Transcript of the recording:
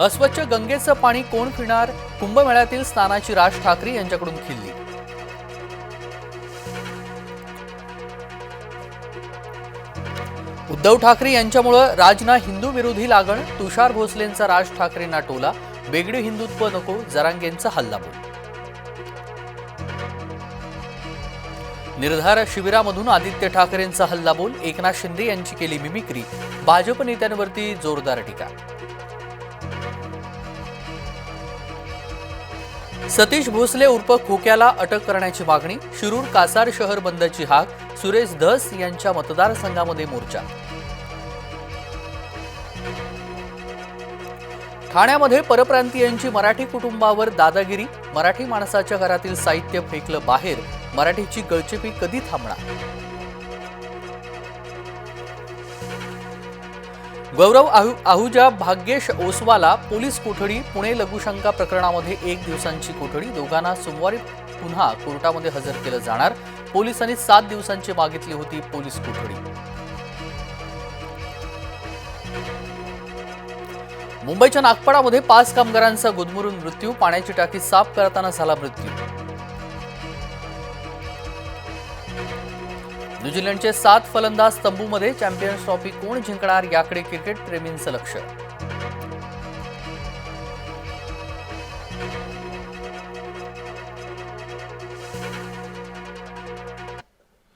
अस्वच्छ गंगेचं पाणी कोण पिणार? कुंभमेळ्यातील स्नानाची राज ठाकरे यांच्याकडून खिल्ली. उद्धव ठाकरे यांच्यामुळं राजना हिंदू विरोधी लागण तुषार भोसलेंचा राज ठाकरेंना टोला बेगडी हिंदुत्व नको जरांगेंचा हल्लाबोल. निर्धार शिबिरामधून आदित्य ठाकरेंचा हल्लाबोल एकनाथ शिंदे यांची केली मिमिक्री भाजप नेत्यांवरती जोरदार टीका. सतीश भोसले उर्फ खोक्याला अटक करण्याची मागणी शिरूर कासार शहर बंदची हाक सुरेश धस यांच्या मतदारसंघामध्ये मोर्चा. ठाण्यामध्ये परप्रांतीयांची मराठी कुटुंबावर दादागिरी मराठी माणसाच्या घरातील साहित्य फेकलं बाहेर मराठीची गळचेपी कधी थांबणार? गौरव आहु आहुजा भाग्येश ओसवाला पोलीस कोठडी पुणे लघुशंका प्रकरणामध्ये एक दिवसांची कोठडी दोघांना सोमवारी पुन्हा कोर्टामध्ये हजर केलं जाणार. पोलिसांनी सात दिवसांची मागितली होती पोलीस कोठडी. मुंबईच्या नागपाडामध्ये पाच कामगारांचा गुदमरून मृत्यू पाण्याची टाकी साफ करताना झाला मृत्यू. न्यूझीलंडचे सात फलंदाज तंबूमध्ये चॅम्पियन्स ट्रॉफी कोण जिंकणार याकडे क्रिकेट प्रेमींचं लक्ष?